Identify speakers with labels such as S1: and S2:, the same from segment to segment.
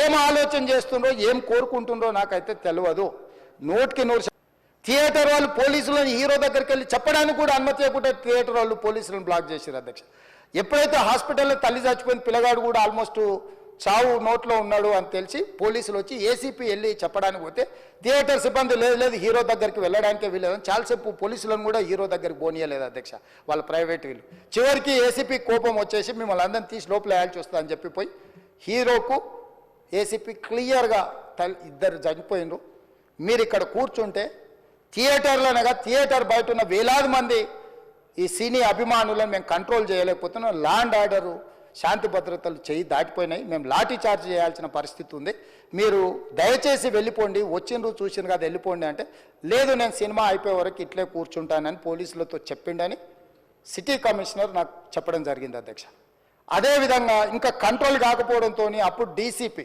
S1: ఏం ఆలోచన చేస్తుండ్రో ఏం కోరుకుంటుండ్రో నాకైతే తెలియదు నోటికి నూరు థియేటర్ వాళ్ళు పోలీసులను హీరో దగ్గరికి వెళ్ళి చెప్పడానికి కూడా అనుమతి లేకుండా థియేటర్ వాళ్ళు పోలీసులను బ్లాక్ చేశారు అధ్యక్ష. ఎప్పుడైతే హాస్పిటల్లో తల్లి చచ్చిపోయిన పిల్లగాడు కూడా ఆల్మోస్ట్ చావు నోట్లో ఉన్నాడు అని తెలిసి పోలీసులు వచ్చి ఏసీపీ వెళ్ళి చెప్పడానికి పోతే థియేటర్ సిబ్బంది లేదు లేదు హీరో దగ్గరికి వెళ్ళడానికే వీళ్ళేదని చాలాసేపు పోలీసులను కూడా హీరో దగ్గరికి పోనీయలేదు అధ్యక్ష వాళ్ళ ప్రైవేట్ వీళ్ళు. చివరికి ఏసీపీ కోపం వచ్చేసి మిమ్మల్ని అందరిని తీసి లోపల వేయాల్సి వస్తుందని చెప్పిపోయి హీరోకు ఏసీపీ క్లియర్గా తల్ ఇద్దరు చనిపోయినరు మీరు ఇక్కడ కూర్చుంటే థియేటర్లోనగా థియేటర్ బయట ఉన్న వేలాది మంది ఈ సినీ అభిమానులను మేము కంట్రోల్ చేయలేకపోతున్నాం. ల్యాండ్ ఆర్డరు శాంతి భద్రతలు చేయి దాటిపోయినాయి. మేము లాఠీ చార్జ్ చేయాల్సిన పరిస్థితి ఉంది. మీరు దయచేసి వెళ్ళిపోండి. వచ్చిండ్రు చూసిన కదా వెళ్ళిపోండి అంటే లేదు నేను సినిమా అయిపోయే వరకు ఇట్లే కూర్చుంటానని పోలీసులతో చెప్పిండని సిటీ కమిషనర్ నాకు చెప్పడం జరిగింది అధ్యక్ష. అదేవిధంగా ఇంకా కంట్రోల్ కాకపోవడంతో అప్పుడు డీసీపీ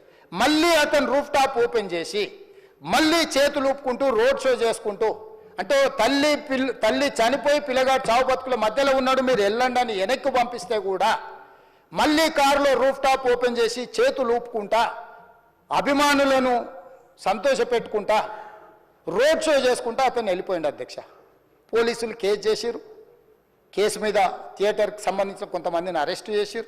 S1: మళ్ళీ అతను రూఫ్ టాప్ ఓపెన్ చేసి మళ్ళీ చేతులు ఊపుకుంటూ రోడ్ షో చేసుకుంటూ అంటే తల్లి పిల్ల తల్లి చనిపోయి పిల్లగాడు చావు బతుకుల మధ్యలో ఉన్నాడు మీరు వెళ్ళండి అని వెనక్కి పంపిస్తే కూడా మళ్ళీ కారులో రూఫ్ టాప్ ఓపెన్ చేసి చేతులు ఊపుకుంటా అభిమానులను సంతోషపెట్టుకుంటా రోడ్ షో చేసుకుంటా అతను వెళ్ళిపోయింది అధ్యక్ష. పోలీసులు కేసు చేసిరు కేసు మీద థియేటర్కి సంబంధించిన కొంతమందిని అరెస్ట్ చేసిరు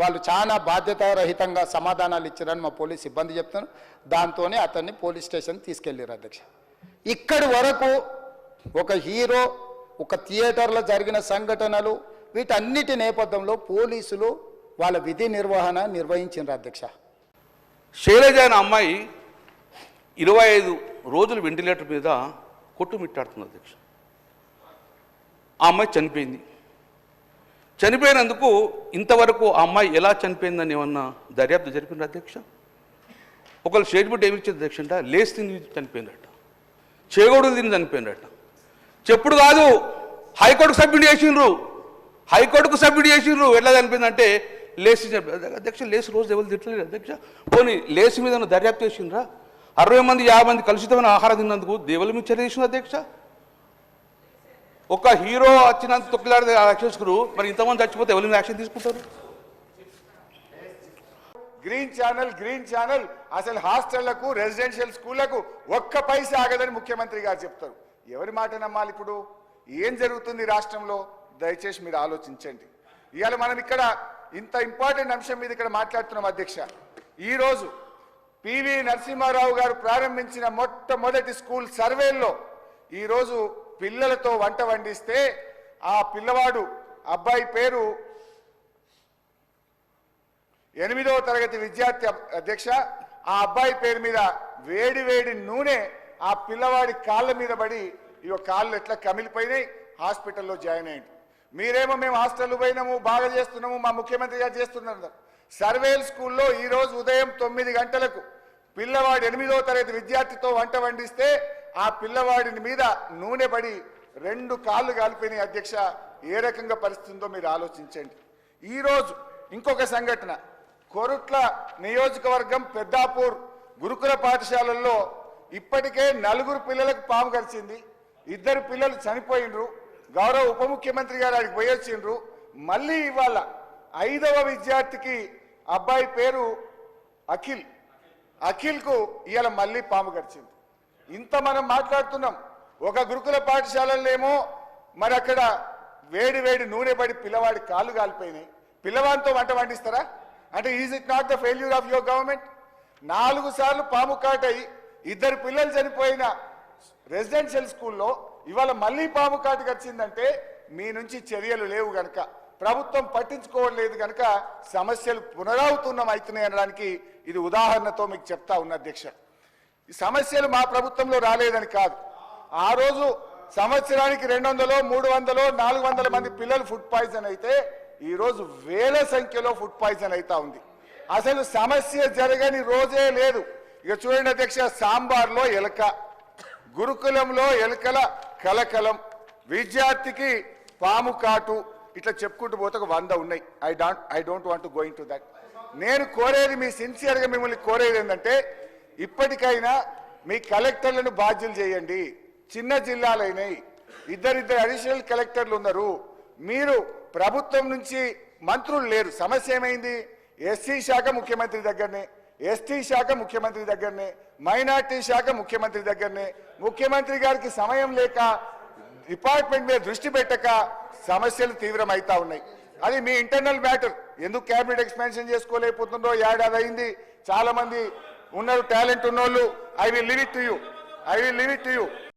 S1: వాళ్ళు చాలా బాధ్యతారహితంగా సమాధానాలు ఇచ్చారని మా పోలీస్ సిబ్బంది చెప్తున్నారు. దాంతోనే అతన్ని పోలీస్ స్టేషన్ తీసుకెళ్ళారు అధ్యక్ష. ఇక్కడి వరకు ఒక హీరో ఒక థియేటర్లో జరిగిన సంఘటనలు వీటన్నిటి నేపథ్యంలో పోలీసులు వాళ్ళ విధి నిర్వహణ నిర్వహించారు అధ్యక్ష.
S2: శైలజ అనే అమ్మాయి ఇరవై ఐదు రోజులు వెంటిలేటర్ మీద కొట్టుమిట్టాడుతుంది అధ్యక్ష. ఆ అమ్మాయి చనిపోయింది. చనిపోయినందుకు ఇంతవరకు ఆ అమ్మాయి ఎలా చనిపోయిందని ఏమన్నా దర్యాప్తు జరిపింది అధ్యక్ష? ఒకళ్ళు స్టేట్మెంట్ ఏమి ఇచ్చింది అధ్యక్ష అంటే లేచి తిని చనిపోయిందట. చేగోడు తిని చనిపోయిందట. చెప్పుడు కాదు హైకోర్టుకు సబ్మిట్ చేసిండ్రు. హైకోర్టుకు సబ్మిట్ చేసిండ్రు. ఎట్లా చనిపోయిందంటే లేచి అధ్యక్ష లేచి రోజు ఎవరు తిట్టలేదు అధ్యక్ష? పోనీ లేచి మీద దర్యాప్తు చేసిండ్రా? అరవై మంది యాభై మంది కలుషితమైన ఆహారం తిన్నందుకు దేవుల మీద చర్య చేసిండ్రు అధ్యక్ష? ఒక హీరో వచ్చినంత తొక్కిలాడితే యాక్షన్ మరి ఇంతమంది చచ్చిపోతే ఎవరి యాక్షన్ తీసుకుంటారు?
S3: Green channel green channel. అసలు హాస్టళ్ళకు రెసిడెన్షియల్ స్కూళ్ళకు ఒక్క పైసా ఆగదని ముఖ్యమంత్రి గారు చెప్తారు. ఎవరి మాట నమ్మాలి ఇప్పుడు? ఏం జరుగుతుంది రాష్ట్రంలో? దయచేసి మీరు ఆలోచించండి. ఇవాళ మనం ఇక్కడ ఇంత ఇంపార్టెంట్ అంశం మీద ఇక్కడ మాట్లాడుతున్నాం అధ్యక్ష. ఈరోజు పివి నరసింహారావు గారు ప్రారంభించిన మొట్టమొదటి స్కూల్ సర్వేల్లో ఈరోజు పిల్లలతో వంట వండిస్తే ఆ పిల్లవాడు అబ్బాయి పేరు ఎనిమిదవ తరగతి విద్యార్థి అధ్యక్ష. ఆ అబ్బాయి పేరు మీద వేడి వేడి నూనె ఆ పిల్లవాడి కాళ్ళ మీద పడి ఇక కాళ్ళు ఎట్లా కమిలిపోయినాయి హాస్పిటల్లో జాయిన్ అయ్యింది మీరేమో మేము హాస్టల్ పోయినాము బాగా చేస్తున్నాము మా ముఖ్యమంత్రి గారు చేస్తున్నారు. సర్వేల్ స్కూల్లో ఈరోజు ఉదయం తొమ్మిది గంటలకు పిల్లవాడు ఎనిమిదో తరగతి విద్యార్థితో వంట వండిస్తే ఆ పిల్లవాడిని మీద నూనె పడి రెండు కాళ్ళు కాలిపోయినాయి అధ్యక్ష. ఏ రకంగా పరిస్థితుందో మీరు ఆలోచించండి. ఈరోజు ఇంకొక సంఘటన. కొరుట్ల నియోజకవర్గం పెద్దాపూర్ గురుకుల పాఠశాలల్లో ఇప్పటికే నలుగురు పిల్లలకు పాము కరిచింది. ఇద్దరు పిల్లలు చనిపోయినరు గౌరవ ఉప ముఖ్యమంత్రి గారు అడిగి పోయొచ్చిండ్రు మళ్ళీ ఇవాళ ఐదవ విద్యార్థికి అబ్బాయి పేరు అఖిల్. అఖిల్కు ఇవాళ మళ్ళీ పాము గడిచింది ఇంత మనం మాట్లాడుతున్నాం. ఒక గురుకుల పాఠశాలలేమో మరి అక్కడ వేడి వేడి నూనె పడి పిల్లవాడి కాళ్ళు కాలిపోయినాయి. పిల్లవాడితో వంట వండిస్తారా? అంటే is it not the failure of your government నాలుగు సార్లు పాము కాటయి ఇద్దరు పిల్లలు చనిపోయిన రెసిడెన్షియల్ స్కూల్లో ఇవాళ మళ్ళీ పాము కాటుకు వచ్చిందంటే మీ నుంచి చర్యలు లేవు గనక. ప్రభుత్వం పట్టించుకోవట్లేదు గనక సమస్యలు పునరావృతం అవుతున్నాయి అనడానికి ఇది ఉదాహరణతో మీకు చెప్తా ఉన్న అధ్యక్ష. ఈ సమస్యలు మా ప్రభుత్వంలో రాలేదని కాదు. ఆ రోజు సంవత్సరానికి రెండు వందలు మూడు వందలో నాలుగు వందల మంది పిల్లలు ఫుడ్ పాయిజన్ అయితే ఈరోజు వేల సంఖ్యలో ఫుడ్ పాయిజన్ అవుతా ఉంది. అసలు సమస్య జరగని రోజే లేదు. ఇక చూడండి అధ్యక్ష సాంబార్లో ఎలక గురుకులంలో ఎలకల కలకలం విద్యార్థికి పాము కాటు ఇట్లా చెప్పుకుంటూ పోతే ఒక వంద ఉన్నాయి. I don't I don't want going to that నేను కోరేది మీ సిన్సియర్గా మిమ్మల్ని కోరేది ఏంటంటే ఇప్పటికైనా మీ కలెక్టర్లను బాధ్యులు చేయండి. చిన్న జిల్లాలైనవి ఇద్దరిద్దరు అడిషనల్ కలెక్టర్లు ఉన్నారు. మీరు ప్రభుత్వం నుంచి మంత్రులు లేరు. సమస్య ఏమైంది? ఎస్సీ శాఖ ముఖ్యమంత్రి దగ్గరనే ఎస్టీ శాఖ ముఖ్యమంత్రి దగ్గరనే మైనార్టీ శాఖ ముఖ్యమంత్రి దగ్గరనే. ముఖ్యమంత్రి గారికి సమయం లేక డిపార్ట్మెంట్ మీద దృష్టి పెట్టక సమస్యలు తీవ్రమవుతా ఉన్నాయి. అది మీ ఇంటర్నల్ మ్యాటర్. ఎందుకు క్యాబినెట్ ఎక్స్పాన్షన్ చేసుకోలేకపోతుందో ఏడాది అయింది. చాలా మంది ఉన్నారు టాలెంట్ ఉన్నోళ్ళు I will leave it to you I will leave it to you.